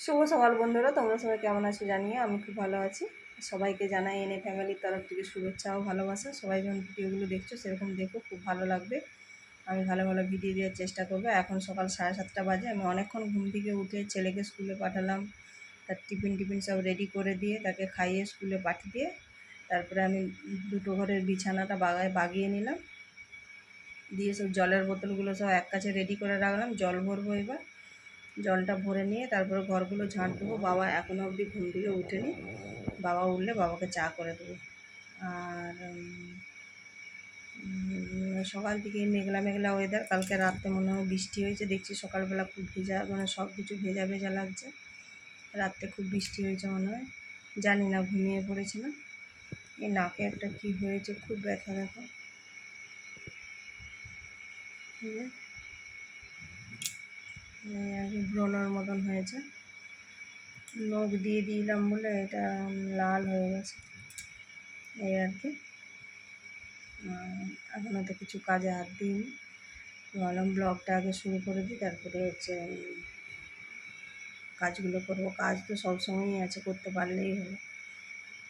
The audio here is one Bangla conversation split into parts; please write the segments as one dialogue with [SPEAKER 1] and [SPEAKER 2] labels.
[SPEAKER 1] শুভ সকাল বন্ধুরা, তোমরা সবাই কেমন আছো জানিয়ে আমি খুব ভালো আছি। সবাইকে জানাই এনে ফ্যামিলির তরফ থেকে শুভেচ্ছা ও ভালোবাসা। সবাই যখন ভিডিওগুলো দেখছ, সেরকম দেখো, খুব ভালো লাগবে। আমি ভালো ভালো ভিডিও দেওয়ার চেষ্টা করব। এখন সকাল সাড়ে সাতটা বাজে, আমি অনেকক্ষণ ঘুম থেকে উঠে ছেলেকে স্কুলে পাঠালাম। তার টিফিন টিফিন সব রেডি করে দিয়ে তাকে খাইয়ে স্কুলে পাঠিয়ে দিয়ে তারপরে আমি দুটো ঘরের বিছানাটা বাগায় বাগিয়ে নিলাম। দিয়ে সব জলের বোতলগুলো সব এক কাছে রেডি করে রাখলাম। জল ভরবো এবার। জলটা ভরে নিয়ে তারপরে ঘরগুলো ঝাঁট দেবো। বাবা এখনও অবধি ঘুম থেকে উঠেনি। বাবা উঠলে বাবাকে চা করে দেবো। আর সকাল থেকে মেঘলা মেঘলা ওয়েদার কালকে রাত্রে মনে হয় বৃষ্টি হয়েছে। দেখছি সকালবেলা খুব ভেজা মানে সব কিছু ভেজা ভেজা লাগছে। রাত্রে খুব বৃষ্টি হয়েছে মনে হয়। জানি না ঘুমিয়ে পড়েছিলাম এই নাকে একটা কী হয়েছে খুব ব্যথা দেখো। এই যে, এই আর কি ব্রণর মতন হয়েছে। নখ দিয়ে দিলাম বলে এটা লাল হয়ে গেছে। এই আর কি। এখনও তো কিছু কাজে হাত দিইনি। ভাবলাম ব্লগটা আগে শুরু করে দিই, তারপরে হচ্ছে কাজগুলো করব। কাজ তো সবসময়ই আছে, করতে পারলেই হলো।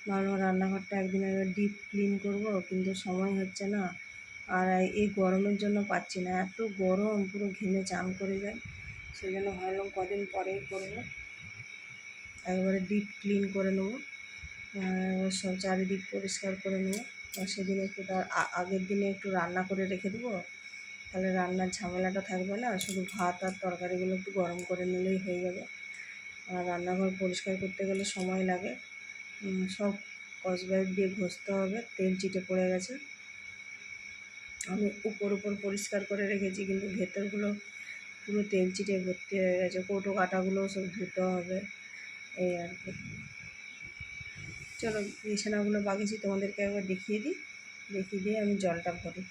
[SPEAKER 1] ভাবলাম রান্নাঘরটা একদিন আগে ডিপ ক্লিন করব, কিন্তু সময় হচ্ছে না। আর এই গরমের জন্য পাচ্ছি না। এত গরম, পুরো ঘেমে চান করে যায়। সেই জন্য ভাবলাম কদিন পরেই করব একবারে ডিপ ক্লিন করে নেব। সব চারিদিক পরিষ্কার করে নেব। সেদিন একটু তার আগের দিনে একটু রান্না করে রেখে দেবো। তাহলে রান্নার ঝামেলাটা থাকবে না, শুধু ভাত আর তরকারিগুলো একটু গরম করে নিলেই হয়ে যাবে। আর রান্নাঘর পরিষ্কার করতে গেলে সময় লাগে। সব কসবাইট দিয়ে ঘষতে হবে, তেল চিটে পড়ে গেছে। আমি উপর উপর পরিষ্কার করে রেখেছি, কিন্তু ভেতরগুলো পুরো তেল চিটে ভর্তি হয়ে গেছে, কৌটো কাটাগুলোও সব ধুতে হবে, এই আর কি। চলো, বিছানাগুলো বাগিয়েছি তোমাদেরকে একবার দেখিয়ে দিই। দেখিয়ে দিয়ে আমি জলটা ভরি।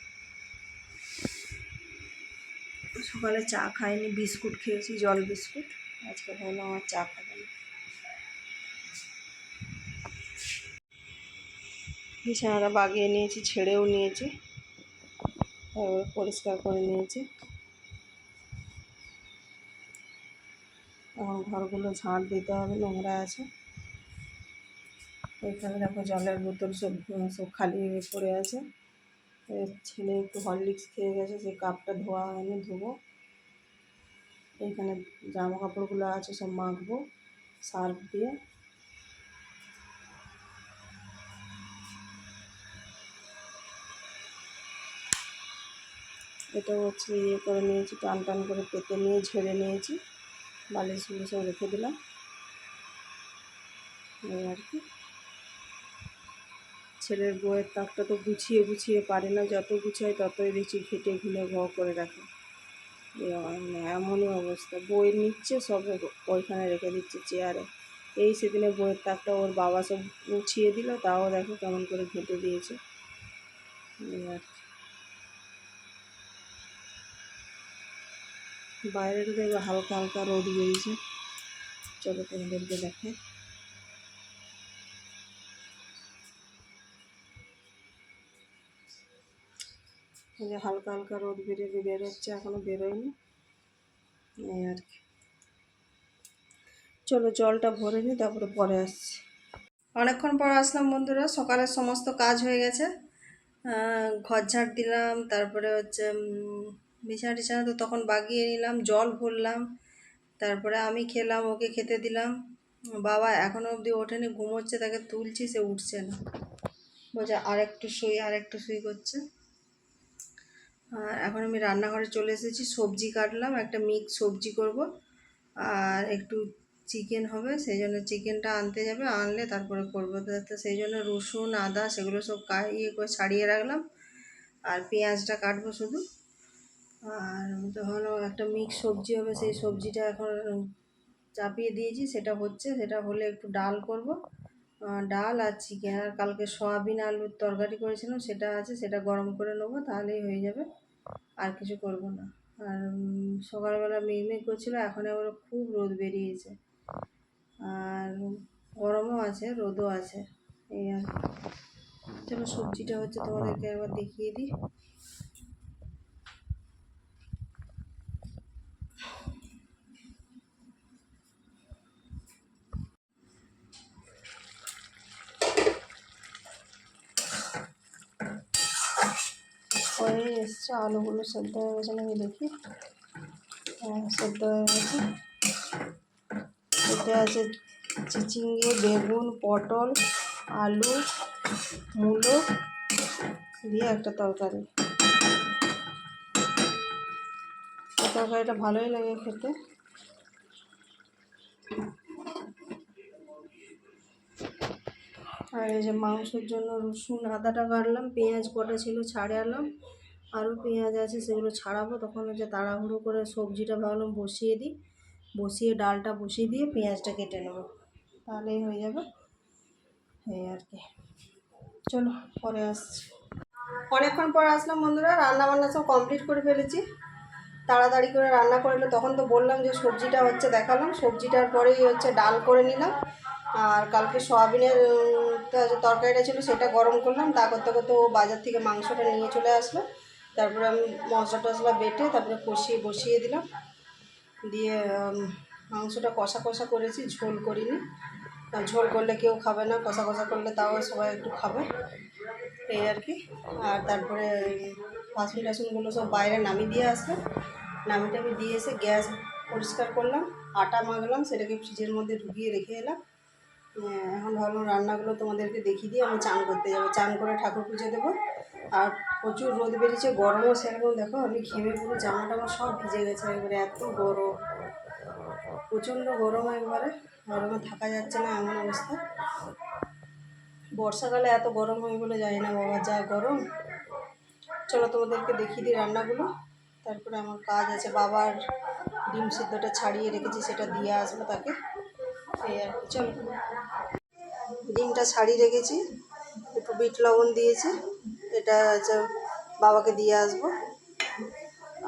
[SPEAKER 1] সকালে চা খাইনি, বিস্কুট খেয়েছি, জল বিস্কুট। আজকে ভাবলাম আমার চা খাব না। বিছানাটা বাগিয়ে নিয়েছি, ছেড়েও নিয়েছি পরিষ্কার করে নিয়েছি। ঘরগুলো ঝাঁট দিতে হবে, নোংরা আছে। এখানে দেখো জলের বোতল সব সব খালি পড়ে আছে। ছেলে একটু হরলিক্স খেয়ে গেছে সেই কাপটা ধোয়া হয়নি, ধোবো। এইখানে জামা কাপড়গুলো আছে, সব মাখবো, সার্ফ দিয়ে। এটা হচ্ছে ইয়ে করে নিয়েছি, টান টান করে পেতে নিয়ে ঝেড়ে নিয়েছি। বালিশগুলো সব রেখে দিলাম। এই আর কি। ছেলের বইয়ের তাকটা তো গুছিয়ে গুছিয়ে পারে না, যত গুছায় ততই দেখছি ঘেটে ঘুলে ঘ করে রাখে। মানে এমনই অবস্থা। বই নিচ্ছে সব ওইখানে রেখে দিচ্ছে চেয়ারে। এই সেদিনে বইয়ের তাকটা ওর বাবা সব গুছিয়ে দিল, তাও দেখো কেমন করে ঘেটে দিয়েছে। এই আর কি। বাইরে তো দেখবে হালকা হালকা রোদ বেরিয়েছে। চলো তোমাদেরকে যে হালকা হালকা রোদ বেরিয়ে বেরোচ্ছে এখনও বেরোয়নি। এই আর কি। চলো জলটা ভরে নিই, তারপরে পরে আসছি। অনেকক্ষণ পর আসলাম বন্ধুরা, সকালের সমস্ত কাজ হয়ে গেছে। ঘর ঝাড় দিলাম, তারপরে হচ্ছে বিছানা টিছানা তো তখন বাগিয়ে নিলাম, জল ভরলাম, তারপরে আমি খেলাম, ওকে খেতে দিলাম। বাবা এখনও অবধি ওঠেনি, ঘুমোচ্ছে, তাকে তুলছি, সে উঠছে না। বলছে আর একটু শুই আর একটু শুই করছে। আর এখন আমি রান্নাঘরে চলে এসেছি, সবজি কাটলাম, একটা মিক্স সবজি করব। আর একটু চিকেন হবে, সেই জন্য চিকেনটা আনতে যাবে, আনলে তারপরে করব। তো সেই জন্য রসুন, আদা, সেগুলো সব ইয়ে করে ছাড়িয়ে রাখলাম। আর পেঁয়াজটা কাটবো শুধু। আর যখন একটা মিক্স সবজি হবে, সেই সবজিটা এখন চাপিয়ে দিয়েছি, সেটা হচ্ছে, সেটা হলে একটু ডাল করব। ডাল আর চিকেন আর কালকে সয়াবিন আলুর তরকারি করেছিলাম, সেটা আছে, সেটা গরম করে নেব, তাহলেই হয়ে যাবে, আর কিছু করব না। আর সকালবেলা মেঘমেঘ করছিল, এখন আবার খুব রোদ বেরিয়েছে। আর গরমও আছে, রোদও আছে, এই আর চলো সবজিটা হচ্ছে তোমাদেরকে একবার দেখিয়ে দিই। হয়ে এসছে, আলুগুলো সেদ্ধ হয়ে গেছে নাকি দেখি। হ্যাঁ সেদ্ধ হয়ে গেছে। এতে আছে চিচিঙ্গে, বেগুন, পটল, আলু, মূলো দিয়ে একটা তরকারি। তরকারিটা ভালোই লাগে খেতে। আর এই যে মাংসের জন্য রসুন, আদাটা কাটলাম, পেঁয়াজ কটা ছিল ছাড়ে আনলাম। আরও পেঁয়াজ আছে সেগুলো ছাড়াবো, তখন হচ্ছে তাড়াহুড়ো করে সবজিটা ভাবলাম বসিয়ে দিই। বসিয়ে ডালটা বসিয়ে দিয়ে পেঁয়াজটা কেটে নেব। তাহলেই হয়ে যাবে। এই আর কি। চলো, পরে আসছি। অনেকক্ষণ পরে আসলাম বন্ধুরা রান্না বান্না সব কমপ্লিট করে ফেলেছি। তাড়াতাড়ি করে রান্না করলে তখন তো বললাম যে সবজিটা হচ্ছে দেখালাম। সবজিটার পরেই হচ্ছে ডাল করে নিলাম। আর কালকে সোয়াবিনের তরকারিটা ছিল সেটা গরম করলাম। তা করতে করতে ও বাজার থেকে মাংসটা নিয়ে চলে আসলো। তারপরে আমি মশলা টশলা বেটে তারপরে কষিয়ে বসিয়ে দিলাম। দিয়ে মাংসটা কষা কষা করেছি, ঝোল করিনি। ঝোল করলে কেউ খাবে না, কষা কষা করলে তাও সবাই একটু খাবে। এই আর কি। আর তারপরে বাসন টাসনগুলো সব বাইরে নামিয়ে দিয়ে আসলো নামিয়ে টামিয়ে দিয়ে এসে গ্যাস পরিষ্কার করলাম, আটা মাখলাম, সেটাকে ফ্রিজের মধ্যে ঢুকিয়ে রেখে এলাম। এখন ভাবলাম রান্নাগুলো তোমাদেরকে দেখিয়ে দিয়ে আমি চান করতে যাব। চান করে ঠাকুর পুজো দেবো। আর প্রচুর রোদ বেরিয়েছে, গরমও সেরকম। দেখো, আমি ঘেমে পুরো জামা টামা সব ভিজে গেছে একবারে, এত গরম। প্রচণ্ড গরম একবারে, গরমে থাকা যাচ্ছে না এমন অবস্থা। বর্ষাকালে এত গরম হয় বলে জানি না বাবা, যা গরম। চলো তোমাদেরকে দেখিয়ে দিই রান্নাগুলো। তারপরে আমার কাজ আছে, বাবার ডিম সিদ্ধটা ছাড়িয়ে রেখেছি, সেটা দিয়ে আসব তাকে। এই আর কি, চলো। ডিমটা ছাড়িয়ে রেখেছি, একটু বিট লবণ দিয়েছি, এটা হচ্ছে বাবাকে দিয়ে আসব।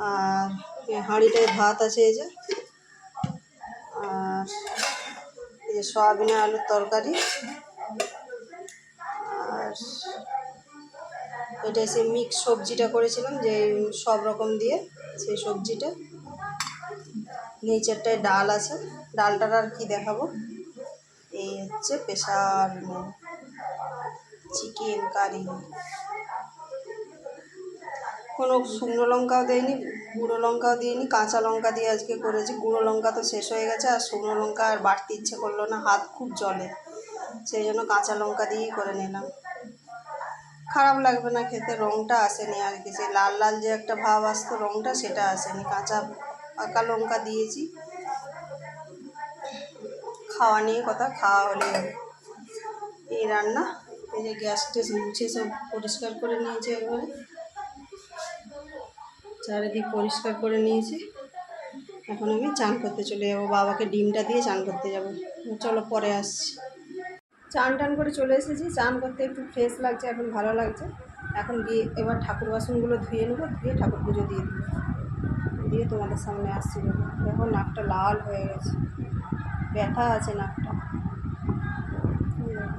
[SPEAKER 1] আর হাঁড়িটায় ভাত আছে এই যে, আর এই যে সয়াবিনের আলুর তরকারি, আর এটা সেই মিক্স সবজিটা করেছিলাম, যে সব রকম দিয়ে। সেই সবজিটা। নিচেরটায় ডাল আছে। ডালটার আর কি দেখাবো? এই হচ্ছে প্রেশার চিকেন কারি। কোনো শুকনো লঙ্কাও দেয়নি, গুঁড়ো লঙ্কাও দিইনি, কাঁচা লঙ্কা দিয়ে আজকে করেছি। গুঁড়ো লঙ্কা তো শেষ হয়ে গেছে, আর শুকনো লঙ্কা আর বাড়তে ইচ্ছে করল না, হাত খুব জলে সেই জন্য কাঁচা লঙ্কা দিয়েই করে নিলাম। খারাপ লাগবে না খেতে রঙটা আসেনি আর কি। সেই লাল লাল যে একটা ভাব আসতো রঙটা সেটা আসেনি। কাঁচা পাকা লঙ্কা দিয়েছি। খাওয়া নিয়ে কথা, খাওয়া হলে এই রান্না। এই যে গ্যাস টেস মুছে সব পরিষ্কার করে নিয়েছে একবারে। চারিদিক পরিষ্কার করে নিয়েছি। এখন আমি চান করতে চলে যাব। বাবাকে ডিমটা দিয়ে চান করতে যাব। চলো পরে আসছি। চান টান করে চলে এসেছি। চান করতে একটু ফ্রেশ লাগছে, এখন ভালো লাগছে। এখন গিয়ে এবার ঠাকুর বাসনগুলো ধুয়ে নেব, ধুয়ে ঠাকুর পুজো দিয়ে দেবো। দিয়ে তোমাদের সামনে আসছি দেখো নাকটা লাল হয়ে গেছে। ব্যথা আছে নাকটা।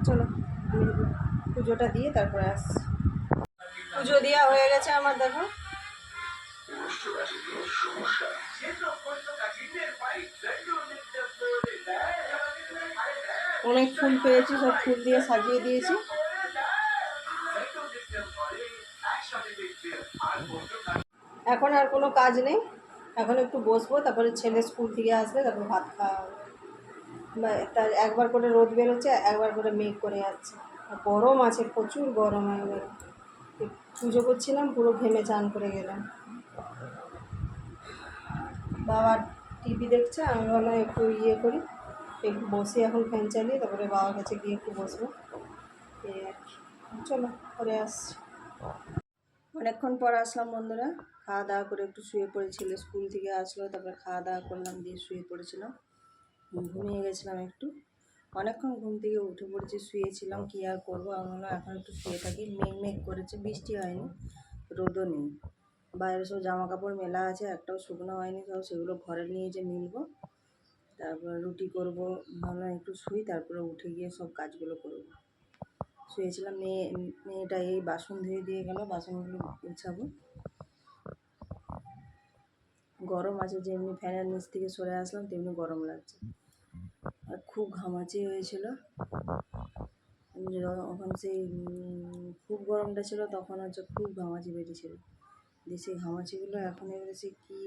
[SPEAKER 1] চলো, আমি পুজোটা দিয়ে তারপরে আসছি। পুজো দেওয়া হয়ে গেছে আমার, দেখো। অনেক ফুল পেয়েছি, সব ফুল দিয়ে সাজিয়ে দিয়েছি। এখন আর কোনো কাজ নেই। এখন একটু বসবো, তারপরে ছেলে স্কুল থেকে আসবে, তারপর ভাত খাওয়া তার একবার করে রোদ বেরোচ্ছে, একবার করে মেঘ করে যাচ্ছে। গরম আছে, প্রচুর গরম একবারে পুজো করছিলাম, পুরো ঘেমে চান করে গেলাম। বাবা টিভি দেখছে, আমি ভাবলাম একটু ইয়ে করি। একটু বসে এখন ফ্যান চালিয়ে তারপরে বাবার কাছে গিয়ে একটু বসবো চলো পরে আসছি অনেকক্ষণ পর আসলাম বন্ধুরা। খাওয়া দাওয়া করে একটু শুয়ে পড়েছিল, স্কুল থেকে আসলো, তারপরে খাওয়া দাওয়া করলাম, দিয়ে শুয়ে পড়েছিলাম। ঘুমিয়ে গেছিলাম একটু। অনেকক্ষণ ঘুম থেকে উঠে পড়েছি, শুয়েছিলাম, কী আর করব? আমি বললাম, এখন একটু শুয়ে থাকি। মেঘ মেঘ করেছে, বৃষ্টি হয়নি, রোদও নেই। বাইরে সব জামা কাপড় মেলা আছে, একটাও শুকনো হয়নি, সব সেগুলো ঘরে নিয়ে যে মিলবো। তারপর রুটি করব, ভাবলাম একটু শুই, তারপরে উঠে গিয়ে সব কাজগুলো করব। শুয়েছিলাম, মেয়ে, মেয়েটা এই বাসন ধুয়ে দিয়ে গেল, বাসনগুলো গুছাবো। গরম আছে, যেমনি ফ্যানের নিচ থেকে সরে আসলাম, তেমনি গরম লাগছে। আর খুব ঘামাচি হয়েছিল। যখন সেই খুব গরমটা ছিল, তখন হচ্ছে খুব ঘামাচি বেরিয়েছিল। সেই ঘামাচিগুলো, এখন এবারে সে কী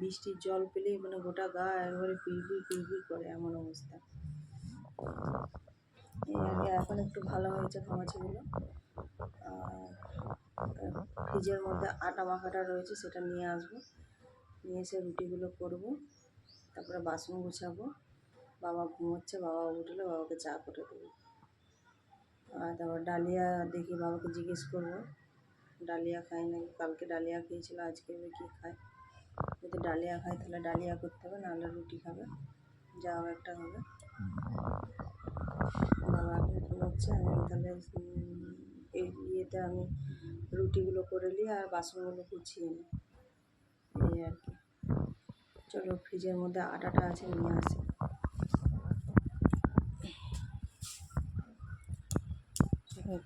[SPEAKER 1] বৃষ্টির জল পেলেই মানে গোটা গা একবারে পিড়পিড় পিড়পিড় করে এমন অবস্থা। এই আগে এখন একটু ভালো হয়েছে ঘামাচিগুলো আর ফ্রিজের মধ্যে আটা মাখাটা রয়েছে, সেটা নিয়ে আসব। নিয়ে এসে রুটিগুলো করব, তারপরে বাসন গুছাবো। বাবা ঘুমোচ্ছে, বাবা উঠলে বাবাকে চা করে দেবো। আর তারপর ডালিয়া দেখি বাবাকে জিজ্ঞেস করব। ডালিয়া খায় নাকি? কালকে ডালিয়া খেয়েছিল, আজকে কী খায়? যদি ডালিয়া খায় তাহলে ডালিয়া করতে হবে, নাহলে রুটি খাবে। যাও একটা হবে। বাবা এখন ঘুমোচ্ছে আমি তাহলে এই ইয়েতে আমি রুটিগুলো করে নিই আর বাসনগুলো গুছিয়ে নিই। এই আর কি। চলো, ফ্রিজের মধ্যে আটাটা আছে, নিয়ে আসি।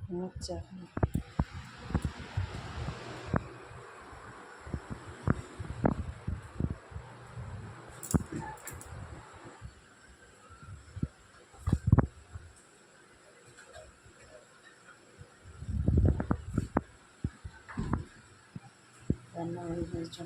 [SPEAKER 1] ঘুমোচ্ছে এখন। রান্না হয়ে গেছে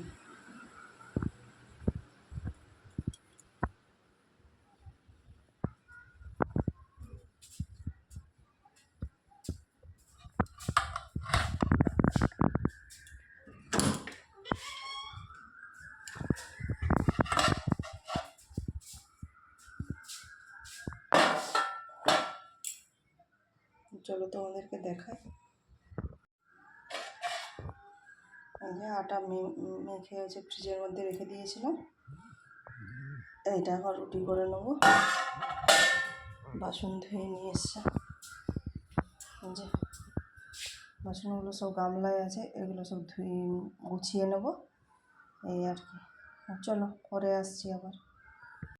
[SPEAKER 1] চলো তোমাদেরকে যে আটা মেখে হচ্ছে ফ্রিজের মধ্যে রেখে দিয়েছিলাম। এটা এখন রুটি করে নেব। বাসন ধুয়ে নিয়ে এসছে। যে বাসনগুলো সব গামলায় আছে, এগুলো সব ধুয়ে গুছিয়ে নেব। এই আর কি। চলো, পরে আসছি আবার।